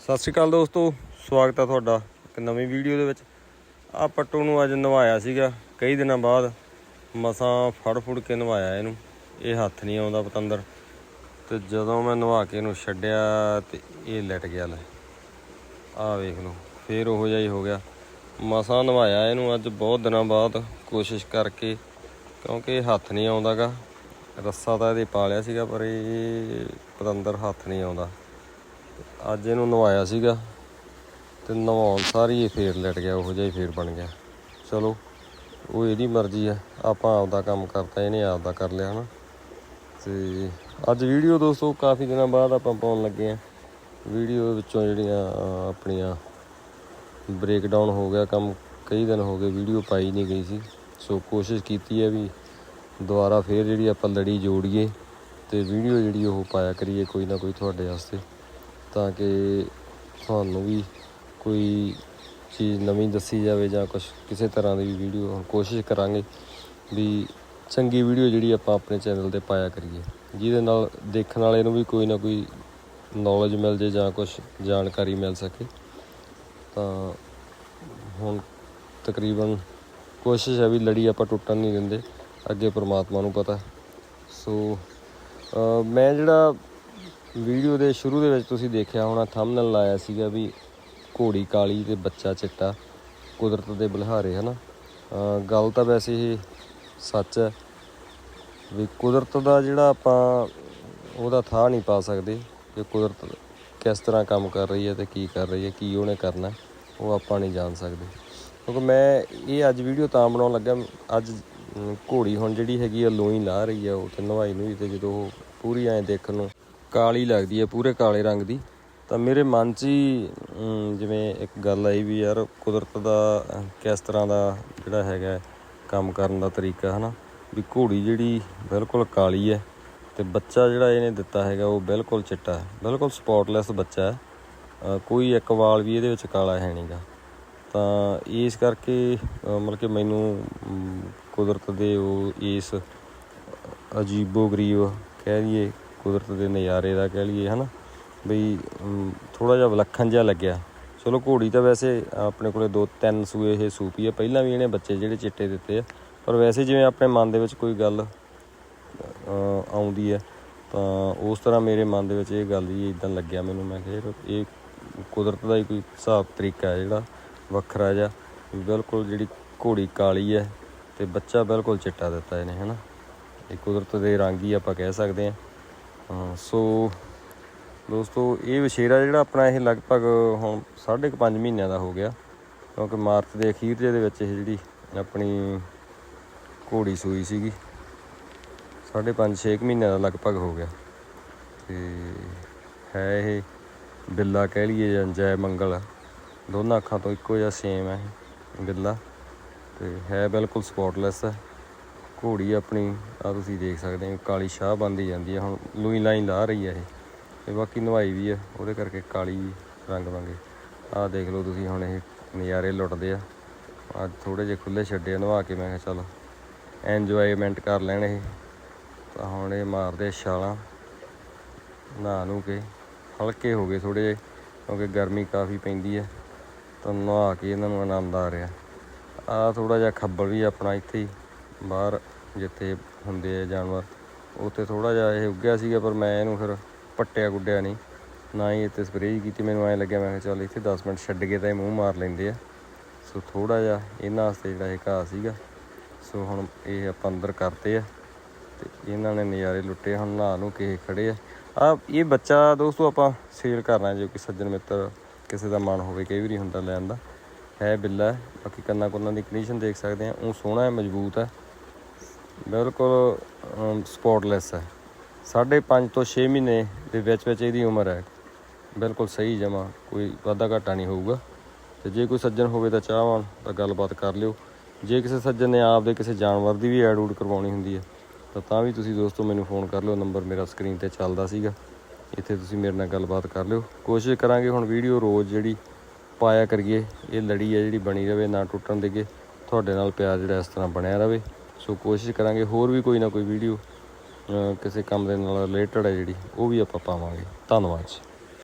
ਸਤਿ ਸ਼੍ਰੀ ਅਕਾਲ ਦੋਸਤੋ, ਸਵਾਗਤ ਹੈ ਤੁਹਾਡਾ ਇੱਕ ਨਵੀਂ ਵੀਡੀਓ ਦੇ ਵਿੱਚ। ਆ ਪੱਟੂ ਨੂੰ ਅੱਜ ਨਵਾਇਆ ਸੀਗਾ, ਕਈ ਦਿਨਾਂ ਬਾਅਦ ਮਸਾਂ ਫੜ ਫੁੜ ਕੇ ਨਵਾਇਆ ਇਹਨੂੰ। ਇਹ ਹੱਥ ਨਹੀਂ ਆਉਂਦਾ ਪਤੰਦਰ। ਤੇ ਜਦੋਂ ਮੈਂ ਨਵਾ ਕੇ ਇਹਨੂੰ ਛੱਡਿਆ ਤੇ ਇਹ ਲਟ ਗਿਆ ਲੈ। ਆ ਵੇਖ ਲਓ, ਫੇਰ ਉਹੋ ਜਿਹਾ ਹੀ ਹੋ ਗਿਆ। ਮਸਾਂ ਨਵਾਇਆ ਇਹਨੂੰ ਅੱਜ ਬਹੁਤ ਦਿਨਾਂ ਬਾਅਦ, ਕੋਸ਼ਿਸ਼ ਕਰਕੇ, ਕਿਉਂਕਿ ਇਹ ਹੱਥ ਨਹੀਂ ਆਉਂਦਾਗਾ। ਰੱਸਾ ਤਾਂ ਇਹਦੇ ਪਾ ਲਿਆ ਸੀਗਾ, ਪਰ ਇਹ ਪਤੰਦਰ ਹੱਥ ਨਹੀਂ ਆਉਂਦਾ। ਅੱਜ ਇਹਨੂੰ ਨਵਾਇਆ ਸੀਗਾ ਤੇ ਨਵਾਉਣ ਸਾਰੀ ਇਹ ਫੇਰ ਲਟ ਗਿਆ, ਉਹੋ ਜਿਹਾ ਹੀ ਫੇਰ ਬਣ ਗਿਆ। ਚਲੋ, ਉਹ ਇਹਦੀ ਮਰਜ਼ੀ ਆ, ਆਪਾਂ ਆਪਦਾ ਕੰਮ ਕਰਤਾ, ਇਹਨੇ ਆਪਦਾ ਕਰ ਲਿਆ ਹਨਾ। ਤੇ ਅੱਜ ਵੀਡੀਓ ਦੋਸਤੋ, ਕਾਫੀ ਦਿਨਾਂ ਬਾਅਦ ਆਪਾਂ ਪਾਉਣ ਲੱਗੇ ਆ। ਵੀਡੀਓ ਵਿੱਚੋਂ ਜਿਹੜੀਆਂ ਆਪਣੀਆਂ ਬ੍ਰੇਕਡਾਊਨ ਹੋ ਗਿਆ, ਕੰਮ ਕਈ ਦਿਨ ਹੋ ਗਏ, ਵੀਡੀਓ ਪਾਈ ਨਹੀਂ ਗਈ ਸੀ। ਸੋ ਕੋਸ਼ਿਸ਼ ਕੀਤੀ ਹੈ ਵੀ ਦੁਬਾਰਾ ਫੇਰ ਜਿਹੜੀ ਆਪਾਂ ਲੜੀ ਜੋੜੀਏ ਤੇ ਵੀਡੀਓ ਜਿਹੜੀ ਉਹ ਪਾਇਆ ਕਰੀਏ, ਕੋਈ ਨਾ ਕੋਈ ਤੁਹਾਡੇ ਵਾਸਤੇ। ਤਾਂ ਕਿ ਤੁਹਾਨੂੰ ਵੀ ਕੋਈ ਚੀਜ਼ ਨਵੀਂ ਦੱਸੀ ਜਾਵੇ ਜਾਂ ਕੁਝ ਕਿਸੇ ਤਰ੍ਹਾਂ ਦੀ ਵੀਡੀਓ ਕੋਸ਼ਿਸ਼ ਕਰਾਂਗੇ ਵੀ ਚੰਗੀ ਵੀਡੀਓ ਜਿਹੜੀ ਆਪਾਂ ਆਪਣੇ ਚੈਨਲ ਤੇ ਪਾਇਆ ਕਰੀਏ। ਜਿਹਦੇ ਨਾਲ ਦੇਖਣ ਵਾਲੇ ਨੂੰ ਵੀ ਕੋਈ ਨਾ ਕੋਈ ਨੌਲੇਜ ਮਿਲ ਜੇ ਜਾਂ ਕੁਝ ਜਾਣਕਾਰੀ ਮਿਲ ਸਕੇ। ਤਾਂ ਹੁਣ ਤਕਰੀਬਨ ਕੋਸ਼ਿਸ਼ ਹੈ ਵੀ ਲੜੀ ਆਪਾਂ ਟੁੱਟਣ ਨਹੀਂ ਦਿੰਦੇ। ਅੱਗੇ ਪ੍ਰਮਾਤਮਾ ਨੂੰ ਪਤਾ। ਸੋ ਮੈਂ ਜਿਹੜਾ ਵੀਡੀਓ ਦੇ ਸ਼ੁਰੂ ਦੇ ਵਿੱਚ ਤੁਸੀਂ ਦੇਖਿਆ ਹੋਣਾ ਥੰਬਨੇਲ ਲਾਇਆ ਸੀਗਾ ਵੀ ਘੋੜੀ ਕਾਲੀ ਤੇ ਬੱਚਾ ਚਿੱਟਾ, ਕੁਦਰਤ ਦੇ ਬੁਲਹਾਰੇ, ਹਨਾ? ਅਹ ਗੱਲ ਤਾਂ ਵੈਸੇ ਹੀ ਸੱਚ ਹੈ ਵੀ ਕੁਦਰਤ ਦਾ ਜਿਹੜਾ ਆਪਾਂ ਉਹਦਾ ਥਾਹ ਨਹੀਂ ਪਾ ਸਕਦੇ ਕਿ ਕੁਦਰਤ ਕਿਸ ਤਰ੍ਹਾਂ ਕੰਮ ਕਰ ਰਹੀ ਹੈ ਤੇ ਕੀ ਕਰ ਰਹੀ ਹੈ, ਕੀ ਉਹਨੇ ਕਰਨਾ ਉਹ ਆਪਾਂ ਨਹੀਂ ਜਾਣ ਸਕਦੇ। ਕਿਉਂਕਿ ਮੈਂ ਇਹ ਅੱਜ ਵੀਡੀਓ ਤਾਂ ਬਣਾਉਣ ਲੱਗਾ, ਅੱਜ ਘੋੜੀ ਹੁਣ ਜਿਹੜੀ ਹੈਗੀ ਆ, ਲੋਈ ਲਾ ਰਹੀ ਆ, ਉਹ ਤੇ ਨਵਾਈ ਨੂੰ ਤੇ ਜਦੋਂ ਉਹ ਪੂਰੀ ਐਂ ਦੇਖਣ ਨੂੰ ਕਾਲੀ ਲੱਗਦੀ ਹੈ, ਪੂਰੇ ਕਾਲੇ ਰੰਗ ਦੀ। ਤਾਂ ਮੇਰੇ ਮਨ 'ਚ ਹੀ ਜਿਵੇਂ ਇੱਕ ਗੱਲ ਆਈ ਵੀ ਯਾਰ, ਕੁਦਰਤ ਦਾ, ਕਿਸ ਤਰ੍ਹਾਂ ਦਾ ਜਿਹੜਾ ਹੈਗਾ ਕੰਮ ਕਰਨ ਦਾ ਤਰੀਕਾ, ਹਨਾ? ਵੀ ਘੋੜੀ ਜਿਹੜੀ ਬਿਲਕੁਲ ਕਾਲੀ ਹੈ ਤੇ ਬੱਚਾ ਜਿਹੜਾ ਇਹਨੇ ਦਿੱਤਾ ਹੈਗਾ, ਉਹ ਬਿਲਕੁਲ ਚਿੱਟਾ ਹੈ, ਬਿਲਕੁਲ ਸਪੌਟਲੈਸ ਬੱਚਾ ਹੈ। ਕੋਈ ਇੱਕ ਵਾਲ ਵੀ ਇਹਦੇ ਵਿੱਚ ਕਾਲਾ ਹੈ ਨਹੀਂਗਾ ਤਾਂ ਇਸ ਕਰਕੇ ਮਤਲਬ ਕਿ ਮੈਨੂੰ ਕੁਦਰਤ ਦੇ ਉਹ ਇਸ ਅਜੀਬੋ ਗਰੀਬ ਕਹਿ ਲਈਏ ਕੁਦਰਤ ਦੇ ਨਜ਼ਾਰੇ ਦਾ ਕਹਿ ਲਈਏ, ਹਨਾ? ਬਈ ਥੋੜਾ ਜਿਹਾ ਵਿਲੱਖਣ ਜਿਹਾ ਲੱਗਿਆ। ਚਲੋ, ਘੋੜੀ ਤਾਂ ਵੈਸੇ ਆਪਣੇ ਕੋਲੇ ਦੋ ਤਿੰਨ ਸੂਏ ਇਹ ਸੂਪੀ ਆ। ਪਹਿਲਾਂ ਵੀ ਇਹਨੇ ਬੱਚੇ ਜਿਹੜੇ ਚਿੱਟੇ ਦਿੱਤੇ ਆ। ਪਰ ਵੈਸੇ ਜਿਵੇਂ ਆਪਣੇ ਮਨ ਦੇ ਵਿੱਚ ਕੋਈ ਗੱਲ ਆਉਂਦੀ ਹੈ ਤਾਂ ਉਸ ਤਰ੍ਹਾਂ ਮੇਰੇ ਮਨ ਦੇ ਵਿੱਚ ਇਹ ਗੱਲ ਜੀ ਇਦਾਂ ਲੱਗਿਆ ਮੈਨੂੰ। ਮੈਂ ਕਿਹਾ ਇਹ ਕੁਦਰਤ ਦਾ ਹੀ ਕੋਈ ਹਿਸਾਬ ਤਰੀਕਾ ਹੈ ਜਿਹੜਾ ਵੱਖਰਾ ਜਿਹਾ। ਬਿਲਕੁਲ ਜਿਹੜੀ ਘੋੜੀ ਕਾਲੀ ਹੈ ਤੇ ਬੱਚਾ ਬਿਲਕੁਲ ਚਿੱਟਾ ਦਿੱਤਾ ਇਹਨੇ, ਹਨਾ? ਇਹ ਕੁਦਰਤ ਦੇ ਰੰਗ ਹੀ ਆਪਾਂ ਕਹਿ ਸਕਦੇ ਹਾਂ। ਹਾਂ ਸੋ ਦੋਸਤੋ, ਇਹ ਵਿਸ਼ੇਰਾ ਜਿਹੜਾ ਆਪਣਾ ਇਹ ਲਗਭਗ ਹੁਣ 5.5 ਮਹੀਨਿਆਂ ਦਾ ਹੋ ਗਿਆ, ਕਿਉਂਕਿ ਮਾਰਚ ਦੇ ਅਖੀਰ ਜਿਹੇ ਦੇ ਵਿੱਚ ਇਹ ਜਿਹੜੀ ਆਪਣੀ ਘੋੜੀ ਸੂਈ ਸੀਗੀ 5.5 6 ਮਹੀਨਿਆਂ ਦਾ ਲਗਭਗ ਹੋ ਗਿਆ। ਤੇ ਹੈ ਇਹ ਬਿੱਲਾ ਕਹਿ ਲਈਏ ਜਾਂ ਜੈ ਮੰਗਲ, ਦੋਨਾਂ ਅੱਖਾਂ ਤੋਂ ਇੱਕੋ ਜਿਹਾ ਸੇਮ ਹੈ ਬਿੱਲਾ, ਤੇ ਹੈ ਬਿਲਕੁਲ ਸਪੌਟਲੈਸ ਹੈ। ਘੋੜੀ ਆਪਣੀ ਆ ਤੁਸੀਂ ਦੇਖ ਸਕਦੇ ਹੋ, ਕਾਲੀ ਸ਼ਾਹ ਬੰਦੀ ਜਾਂਦੀ ਹੈ ਹੁਣ ਲੂਈ ਲਾਈਨ ਲਾ ਰਹੀ ਹੈ ਇਹ, ਤੇ ਬਾਕੀ ਨਵਾਈ ਵੀ ਹੈ ਉਹਦੇ ਕਰਕੇ ਕਾਲੀ ਰੰਗ ਵਾਂਗੇ ਆਹ ਦੇਖ ਲਓ ਤੁਸੀਂ ਹੁਣ ਇਹ ਨਜ਼ਾਰੇ ਲੁੱਟਦੇ ਆ। ਅੱਜ ਥੋੜੇ ਜਿਹੇ ਖੁੱਲੇ ਛੱਡੇ ਆ, ਨਵਾ ਕੇ ਮੈਂ ਕਿਹਾ ਚਲ ਐਂਜੋਇਮੈਂਟ ਕਰ ਲੈਣ ਇਹ। ਤਾਂ ਹੁਣ ਇਹ ਮਾਰਦੇ ਛਾਲਾਂ, ਨਹਾ ਨੂੰ ਕੇ, ਹਲਕੇ ਹੋ ਗਏ ਥੋੜੇ ਜਿਹੇ, ਕਿਉਂਕਿ ਗਰਮੀ ਕਾਫੀ ਪੈਂਦੀ ਹੈ ਤਾਂ ਨਹਾ ਕੇ ਇਹਨਾਂ ਨੂੰ ਆਨੰਦ ਆ ਰਿਹਾ। ਆ ਥੋੜਾ ਜਿਹਾ ਖੱਬਲ ਵੀ ਆਪਣਾ ਇੱਥੇ ਹੀ, ਬਾਹਰ ਜਿੱਥੇ ਹੁੰਦੇ ਆ ਜਾਨਵਰ, ਉੱਥੇ ਥੋੜਾ ਜਿਹਾ ਇਹ ਉੱਗਿਆ ਸੀਗਾ, ਪਰ ਮੈਂ ਇਹਨੂੰ ਫਿਰ ਪੱਟਿਆ ਗੁੱਡਿਆ ਨਹੀਂ। ਨਾ ਹੀ ਇੱਥੇ ਸਪਰੇਅ ਕੀਤੀ, ਮੈਨੂੰ ਐਂ ਲੱਗਿਆ, ਮੈਂ ਕਿਹਾ ਚੱਲ ਇੱਥੇ 10 ਮਿੰਟ ਛੱਡ ਕੇ ਤਾਂ ਇਹ ਮੂੰਹ ਮਾਰ ਲੈਂਦੇ ਆ। ਸੋ ਥੋੜਾ ਜਿਹਾ ਇਹਨਾਂ ਵਾਸਤੇ ਜਿਹੜਾ ਇਹ ਘਾਹ ਸੀਗਾ, ਸੋ ਹੁਣ ਇਹ ਆਪਾਂ ਅੰਦਰ ਕਰਤੇ ਆ ਤੇ ਇਹਨਾਂ ਨੇ ਨਜ਼ਾਰੇ ਲੁੱਟੇ, ਹੁਣ ਨਹਾ ਨੂੰ ਕੇ ਖੜੇ ਆ। ਆ ਇਹ ਬੱਚਾ ਦੋਸਤੋ ਆਪਾਂ ਸੇਲ ਕਰਨਾ ਜੇ ਕੋਈ ਸੱਜਣ ਮਿੱਤਰ ਕਿਸੇ ਦਾ ਮਨ ਹੋਵੇ, ਕਈ ਵਾਰੀ ਹੁੰਦਾ ਲੈਣ ਦਾ। ਹੈ ਬਿੱਲਾ ਹੈ। ਬਾਕੀ ਕੰਨਾਂ ਕੁੰਨਾਂ ਦੀ ਕੰਡੀਸ਼ਨ ਦੇਖ ਸਕਦੇ ਆ, ਉਹ ਸੋਹਣਾ ਹੈ, ਮਜ਼ਬੂਤ ਹੈ। ਬਿਲਕੁਲ ਸਪੌਟਲੈਸ ਹੈ। ਸਾਢੇ ਪੰਜ ਤੋਂ 6 ਮਹੀਨੇ ਦੇ ਵਿੱਚ ਵਿੱਚ ਇਹਦੀ ਉਮਰ ਹੈ। ਬਿਲਕੁਲ ਸਹੀ ਜਮਾ, ਕੋਈ ਵਾਧਾ ਘਾਟਾ ਨਹੀਂ ਹੋਊਗਾ। ਤੇ ਜੇ ਕੋਈ ਸੱਜਣ ਹੋਵੇ ਤਾਂ ਚਾਹਵਾਨ, ਤਾਂ ਗੱਲਬਾਤ ਕਰ ਲਿਓ। ਜੇ ਕਿਸੇ ਸੱਜਣ ਨੇ ਆਪ ਦੇ ਕਿਸੇ ਜਾਨਵਰ ਦੀ ਵੀ ਐਡ ਊਡ ਕਰਵਾਉਣੀ ਹੁੰਦੀ ਹੈ, ਤਾਂ ਤਾਂ ਵੀ ਤੁਸੀਂ ਦੋਸਤੋ ਮੈਨੂੰ ਫੋਨ ਕਰ ਲਿਓ। ਨੰਬਰ ਮੇਰਾ ਸਕਰੀਨ ਤੇ ਚੱਲਦਾ ਸੀਗਾ। ਇੱਥੇ ਤੁਸੀਂ ਮੇਰੇ ਨਾਲ ਗੱਲਬਾਤ ਕਰ ਲਿਓ। ਕੋਸ਼ਿਸ਼ ਕਰਾਂਗੇ ਹੁਣ ਵੀਡੀਓ ਰੋਜ਼ ਜਿਹੜੀ ਪਾਇਆ ਕਰੀਏ। ਇਹ ਲੜੀ ਹੈ ਜਿਹੜੀ ਬਣੀ ਰਵੇ, ਨਾ ਟੁੱਟਣ ਦੇਗੇ। ਤੁਹਾਡੇ ਨਾਲ ਪਿਆਰ ਜਿਹੜਾ ਇਸ ਤਰ੍ਹਾਂ ਬਣਿਆ ਰਵੇ। ਸੋ ਕੋਸ਼ਿਸ਼ ਕਰਾਂਗੇ ਹੋਰ ਵੀ ਕੋਈ ਨਾ ਕੋਈ ਵੀਡੀਓ ਕਿਸੇ ਕੰਮ ਦੇ ਨਾਲ ਰਿਲੇਟਡ ਹੈ ਜਿਹੜੀ, ਉਹ ਵੀ ਆਪਾਂ ਪਾਵਾਂਗੇ। ਧੰਨਵਾਦ ਜੀ।